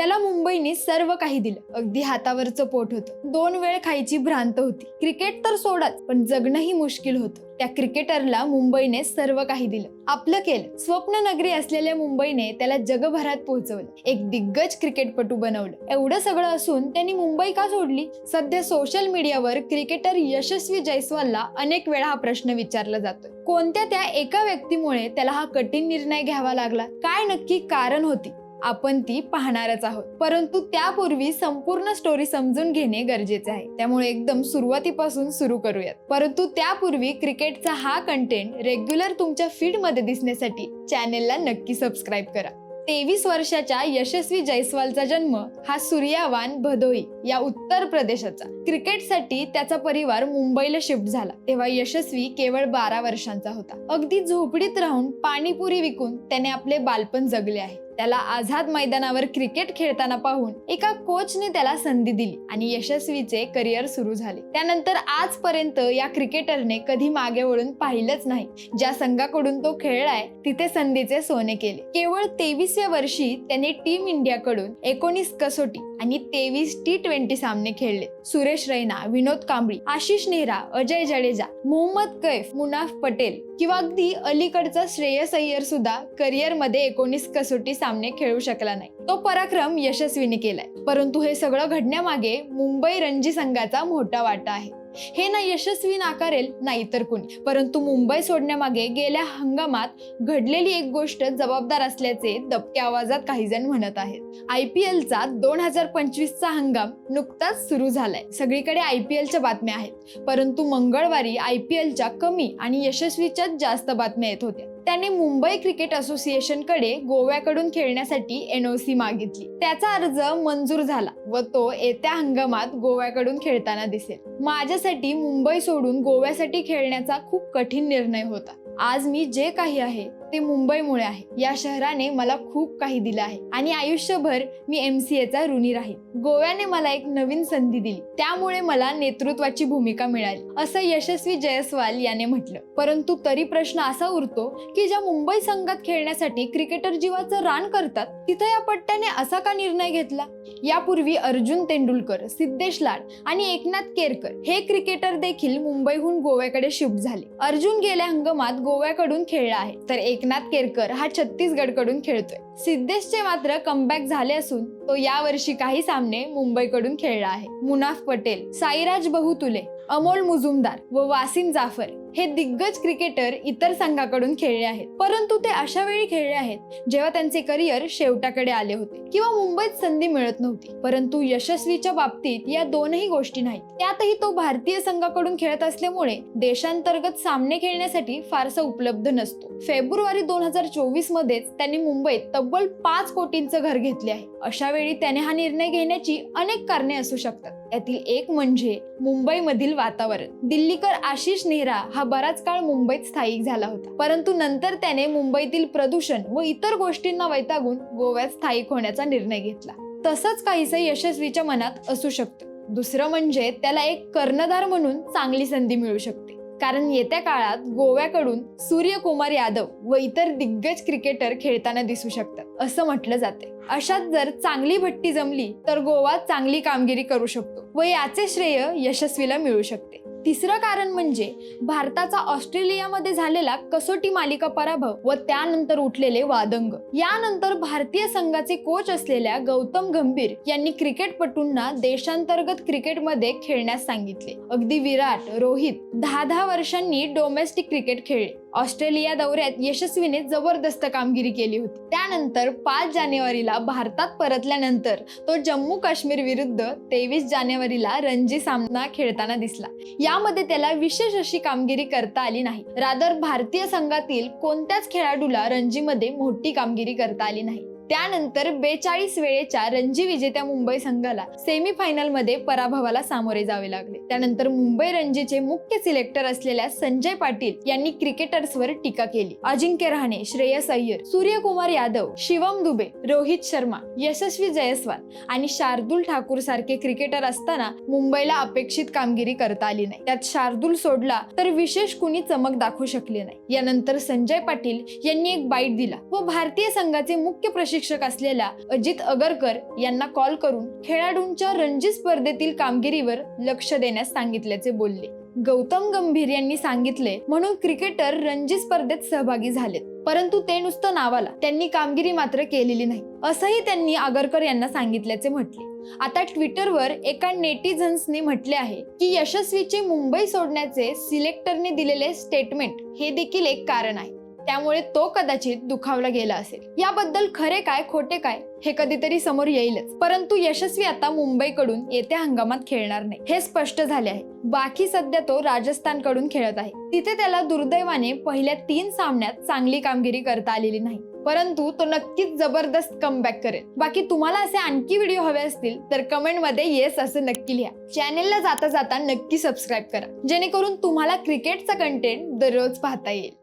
त्याला मुंबईने सर्व काही दिलं. अगदी हातावरचं पोट होतं. दोन वेळ खायची भ्रांत होती. क्रिकेट तर सोडाच पण जगणंही मुश्किल होतं. त्या क्रिकेटरला मुंबईने सर्व काही दिलं. आपलं केलं. स्वप्न नगरी असलेल्या मुंबईने त्याला जगभरात पोहोचवलं. एक दिग्गज क्रिकेटपटू बनवलं. एवढं सगळं असून त्यांनी मुंबई का सोडली सध्या सोशल मीडियावर क्रिकेटर यशस्वी जयस्वालला अनेक वेळा हा प्रश्न विचारला जातोय. कोणत्या त्या एका व्यक्तीमुळे त्याला हा कठीण निर्णय घ्यावा लागला? काय नक्की कारण होती? आपण ती पाहणारच आहोत. परंतु त्यापूर्वी संपूर्ण स्टोरी समजून घेणे गरजेचे आहे. त्यामुळे एकदम सुरुवातीपासून सुरू करूयात. परंतु त्यापूर्वी क्रिकेटचा हा कंटेंट रेग्युलर तुमच्या फीडमध्ये दिसण्यासाठी चॅनेलला नक्की सबस्क्राईब करा. तेवीस वर्षाच्या यशस्वी जयस्वालचा जन्म हा सूर्यावान भदोई या उत्तर प्रदेशाचा. क्रिकेटसाठी त्याचा परिवार मुंबईला शिफ्ट झाला. तेव्हा यशस्वी केवळ बारा वर्षांचा होता. अगदी झोपडीत राहून पाणीपुरी विकून त्याने आपले बालपण जगले आहे. त्याला आझाद मैदानावर क्रिकेट खेळताना पाहून एका कोचने त्याला संधी दिली आणि यशस्वीचे करिअर सुरू झाले. त्यानंतर आजपर्यंत या क्रिकेटरने कधी मागे वळून पाहिलंच नाही. ज्या संघाकडून तो खेळलाय तिथे संधीचे सोने केले. केवळ तेवीसव्या वर्षी त्याने टीम इंडियाकडून एकोणीस कसोटी आणि तेवीस टी ट्वेंटी सामने खेळले. सुरेश रैना विनोद कांबळी आशिष नेहरा अजय जडेजा मोहम्मद कैफ मुनाफ पटेल किंवा अगदी अलीकडचा श्रेयस अय्यर सुद्धा करिअरमध्ये एकोणीस कसोटी सामने खेळू शकला नाही. तो पराक्रम यशस्वीने केलाय. परंतु हे सगळं घडण्यामागे मुंबई रणजी संघाचा मोठा वाटा आहे. हे ना यशस्वी नाकारेल नाही तर कुणी. परंतु मुंबई सोडण्यामागे गेल्या हंगामात घडलेली एक गोष्ट जबाबदार असल्याचे दबक्या आवाजात काही जण म्हणत आहेत. आय पी एलचा दोन हजार पंचवीसचा हंगाम नुकताच सुरू झालाय. सगळीकडे आय पी एलच्या बातम्या आहेत. परंतु मंगळवारी आय पी एलच्या कमी आणि यशस्वीच्याच जास्त बातम्या येत होत्या. त्याने मुंबई क्रिकेट असोसिएशनकडे गोव्याकडून खेळण्यासाठी एनओसी मागितली. त्याचा अर्ज मंजूर झाला व तो येत्या हंगामात गोव्याकडून खेळताना दिसेल. माझ्यासाठी मुंबई सोडून गोव्यासाठी खेळण्याचा खूप कठीण निर्णय होता. आज मी जे काही आहे ते मुंबईमुळे आहे. या शहराने मला खूप काही दिलं आहे. आणि आयुष्यभर मी एम सी एचा ऋणी राहील गोव्याने मला एक नवीन संधी दिली. त्यामुळे मला नेतृत्वाची भूमिका मिळाली. असं यशस्वी जयस्वाल याने म्हटलं. परंतु तरी प्रश्न असा उरतो की ज्या मुंबई संघात खेळण्यासाठी क्रिकेटर जीवाचं रान करतात तिथं या पट्ट्याने असा का निर्णय घेतला? यापूर्वी अर्जुन तेंडुलकर सिद्धेश लाड आणि एकनाथ केरकर हे क्रिकेटर देखील मुंबईहून गोव्याकडे शिफ्ट झाले. अर्जुन गेल्या हंगामात गोव्याकडून खेळला आहे. तर एक एकनाथ केरकर हा छत्तीसगडकडून खेळतोय. सिद्धेशचे मात्र कमबॅक झाले असून तो यावर्षी काही सामने मुंबईकडून खेळला आहे. मुनाफ पटेल साईराज बहुतुले अमोल मुजुमदार व वासिम जाफर हे दिग्गज क्रिकेटर इतर संघाकडून खेळले आहेत. परंतु ते अशा वेळी खेळले आहेत जेव्हा त्यांचे करिअर शेवटाकडे आले होते किंवा मुंबईत संधी मिळत नव्हती. परंतु यशस्वीच्या बाबतीत या दोनही गोष्टी नाहीत. त्यातही तो भारतीय संघाकडून खेळत असल्यामुळे देशांतर्गत सामने खेळण्यासाठी फारसा उपलब्ध नसतो. फेब्रुवारी दोन हजार चोवीस मध्येच त्यांनी मुंबईत तब्बल पाच कोटींचं घर घेतले आहे. अशा वेळी त्याने हा निर्णय घेण्याची अनेक कारणे असू शकतात. यातील एक म्हणजे मुंबईमधील वातावरण. दिल्लीकर आशिष नेहरा हा बराच काळ मुंबईत स्थायिक झाला होता. परंतु नंतर त्याने मुंबईतील प्रदूषण व इतर गोष्टींना वैतागून गोव्यात स्थायिक होण्याचा निर्णय घेतला. तसंच काहीसं यशस्वीच्या मनात असू शकतं. दुसरं म्हणजे त्याला एक कर्णधार म्हणून चांगली संधी मिळू शकते. कारण येत्या काळात गोव्याकडून सूर्यकुमार यादव व इतर दिग्गज क्रिकेटर खेळताना दिसू शकतात असं म्हटलं जाते. अशात जर चांगली भट्टी जमली तर गोवा चांगली कामगिरी करू शकतो व याचे श्रेय यशस्वीला मिळू शकते. तिसरं कारण म्हणजे भारताचा ऑस्ट्रेलियामध्ये झालेला कसोटी मालिका पराभव व त्यानंतर उठलेले वादंग. यानंतर भारतीय संघाचे कोच असलेल्या गौतम गंभीर यांनी क्रिकेटपटूंना देशांतर्गत क्रिकेटमध्ये खेळण्यास सांगितले. अगदी विराट रोहित दहा दहा वर्षांनी डोमेस्टिक क्रिकेट खेळले. ऑस्ट्रेलिया दौऱ्यात यशस्वीने जबरदस्त कामगिरी केली होती. त्यानंतर पाच जानेवारीला भारतात परतल्यानंतर तो जम्मू काश्मीर विरुद्ध तेवीस जानेवारीला रणजी सामना खेळताना दिसला. यामध्ये त्याला विशेष अशी कामगिरी करता आली नाही. रादर भारतीय संघातील कोणत्याच खेळाडूला रणजीमध्ये मोठी कामगिरी करता आली नाही. त्यानंतर बेचाळीस वेळेच्या रणजी विजेत्या मुंबई संघाला सेमीफायनलमध्ये पराभवाला सामोरे जावे लागले. त्यानंतर मुंबई रणजीचे मुख्य सिलेक्टर असलेल्या संजय पाटील यांनी क्रिकेटर्सवर टीका केली. अजिंक्य रहाणे श्रेयस अय्यर सूर्यकुमार यादव शिवम दुबे रोहित शर्मा यशस्वी जयस्वाल आणि शार्दुल ठाकूर सारखे क्रिकेटर असताना मुंबईला अपेक्षित कामगिरी करता आली नाही. त्यात शार्दुल सोडला तर विशेष कुणी चमक दाखवू शकले नाही. यानंतर संजय पाटील यांनी एक बाईट दिला व भारतीय संघाचे मुख्य प्रशिक्षक शिक्षक असलेल्या अजित अगरकर यांना कॉल करून खेळाडूंच्या रणजी स्पर्धेतील कामगिरीवर लक्ष देण्यास सांगितल्याचे बोलले. गौतम गंभीर यांनी सांगितले म्हणून क्रिकेटर रणजी स्पर्धेत सहभागी झालेत परंतु ते नुसतं नावाला त्यांनी कामगिरी मात्र केलेली नाही असंही त्यांनी आगरकर यांना सांगितल्याचे म्हटले. आता ट्विटरवर एका नेटिझन्सने म्हटले आहे की यशस्वीचे मुंबई सोडण्याचे सिलेक्टरने दिलेले स्टेटमेंट हे देखील एक कारण आहे. त्यामुळे तो कदाचित दुखावला गेला असेल. याबद्दल खरे काय खोटे काय हे कधीतरी समोर येईलच. परंतु यशस्वी आता मुंबईकडून येत्या हंगामात खेळणार नाही. हे स्पष्ट झाले आहे. बाकी सध्या तो राजस्थानकडून खेळत आहे. तिथे त्याला दुर्दैवाने पहिल्या तीन सामन्यात चांगली कामगिरी करता आलेली नाही. परंतु तो नक्कीच जबरदस्त कमबॅक करेल. बाकी तुम्हाला असे आणखी व्हिडिओ हवे असतील तर कमेंटमध्ये येस असं नक्की लिहा. चॅनेलला जाता जाता नक्की सबस्क्राईब करा. जेणेकरून तुम्हाला क्रिकेटचा कंटेंट दररोज पाहता येईल.